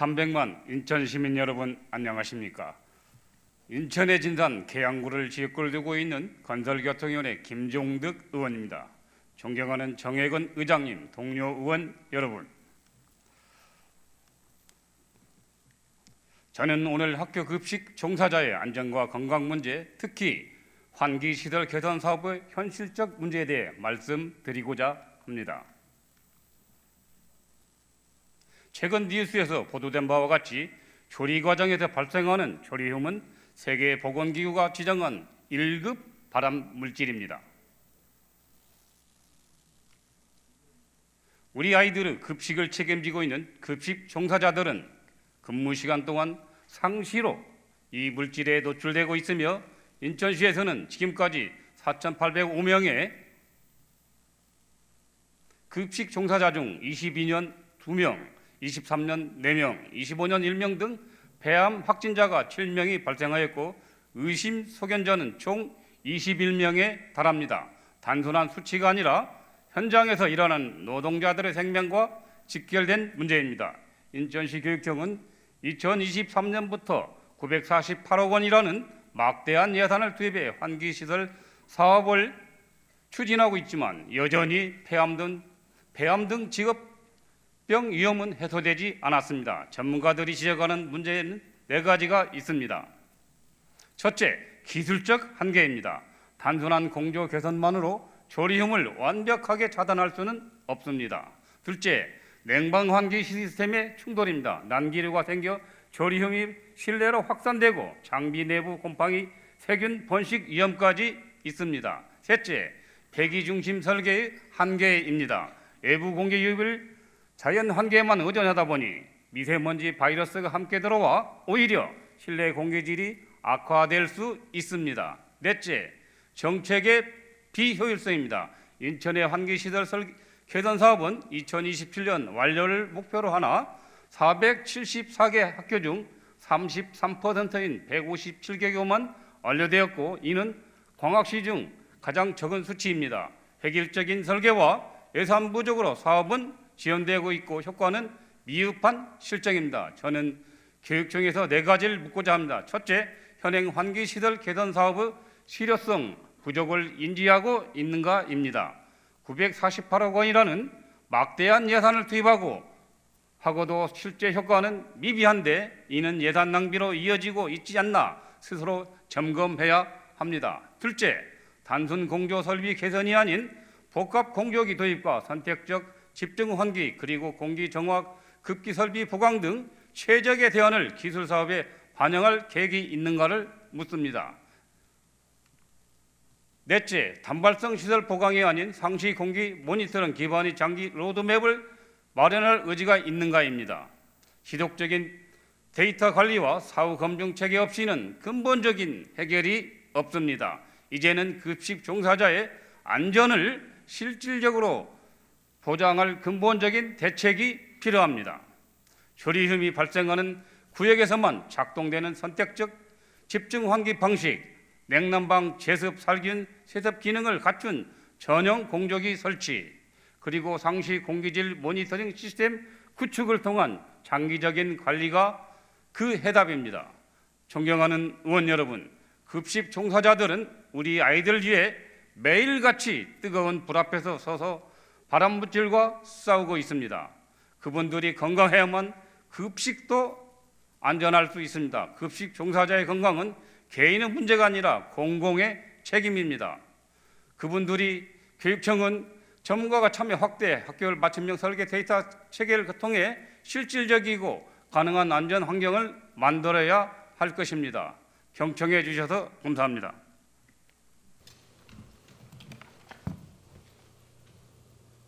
300만 인천 시민 여러분 안녕하십니까? 인천의 진산 계양구를 지역구를 두고 있는 건설교통위원회 김종득 의원입니다. 존경하는 정혜건 의장님, 동료 의원 여러분. 저는 오늘 학교 급식 종사자의 안전과 건강 문제, 특히 환기 시설 개선 사업의 현실적 문제에 대해 말씀드리고자 합니다. 최근 뉴스에서 보도된 바와 같이 조리 과정에서 발생하는 조리hum은 세계 보건기구가 지정한 1급 발암 물질입니다. 우리 아이들의 급식을 책임지고 있는 급식 종사자들은 근무 시간 동안 상시로 이 물질에 노출되고 있으며 인천시에서는 지금까지 4,805명의 급식 종사자 중 22년 2명, 23년 4명, 25년 1명 등 폐암 확진자가 7명이 발생하였고 의심 소견자는 총 21명에 달합니다. 단순한 수치가 아니라 현장에서 일하는 노동자들의 생명과 직결된 문제입니다. 인천시 교육청은 2023년부터 948억 원이라는 막대한 예산을 투입해 환기시설 사업을 추진하고 있지만 여전히 폐암 등, 폐암 등 직업 병 위험은 해소되지 않았습니다. 전문가들이 지적하는 문제는 네 가지가 있습니다. 첫째, 기술적 한계입니다. 단순한 공조 개선만으로 조리hum을 완벽하게 차단할 수는 없습니다. 둘째, 냉방 환기 시스템의 충돌입니다. 난기류가 생겨 조리hum이 실내로 확산되고 장비 내부 곰팡이 세균 번식 위험까지 있습니다. 셋째, 배기 중심 설계의 한계입니다. 외부 공기 유입을 자연 환경에만 의존하다 보니 미세먼지 바이러스가 함께 들어와 오히려 실내 공기질이 악화될 수 있습니다. 넷째, 정책의 비효율성입니다. 인천의 환기시설 설 개선 사업은 2027년 완료를 목표로 하나 474개 학교 중 33%인 157개교만 완료되었고 이는 광학시 중 가장 적은 수치입니다. 획일적인 설계와 예산 부족으로 사업은 지연되고 있고 효과는 미흡한 실정입니다. 저는 교육청에서 네 가지를 묻고자 합니다. 첫째, 현행 환기 시설 개선 사업의 실효성 부족을 인지하고 있는가입니다. 948억 원이라는 막대한 예산을 투입하고 하고도 실제 효과는 미비한데 이는 예산 낭비로 이어지고 있지 않나 스스로 점검해야 합니다. 둘째, 단순 공조 설비 개선이 아닌 복합 공조기 도입과 선택적 집중 환기 그리고 공기 정화 급기 설비 보강 등 최적의 대안을 기술 사업에 반영할 계획이 있는가를 묻습니다. 넷째, 단발성 시설 보강이 아닌 상시 공기 모니터링 기반의 장기 로드맵을 마련할 의지가 있는가입니다. 지속적인 데이터 관리와 사후 검증 체계 없이는 근본적인 해결이 없습니다. 이제는 급식 종사자의 안전을 실질적으로 보장할 근본적인 대책이 필요합니다. 조리흠이 발생하는 구역에서만 작동되는 선택적 집중 환기 방식, 냉난방 제습 살균 세습 기능을 갖춘 전용 공조기 설치, 그리고 상시 공기질 모니터링 시스템 구축을 통한 장기적인 관리가 그 해답입니다. 존경하는 의원 여러분, 급식 종사자들은 우리 아이들 위해 매일같이 뜨거운 불 앞에서 서서 바람 물질과 싸우고 있습니다. 그분들이 건강해야만 급식도 안전할 수 있습니다. 급식 종사자의 건강은 개인의 문제가 아니라 공공의 책임입니다. 그분들이 교육청은 전문가가 참여 확대 학교를 맞춤형 설계 데이터 체계를 통해 실질적이고 가능한 안전 환경을 만들어야 할 것입니다. 경청해 주셔서 감사합니다.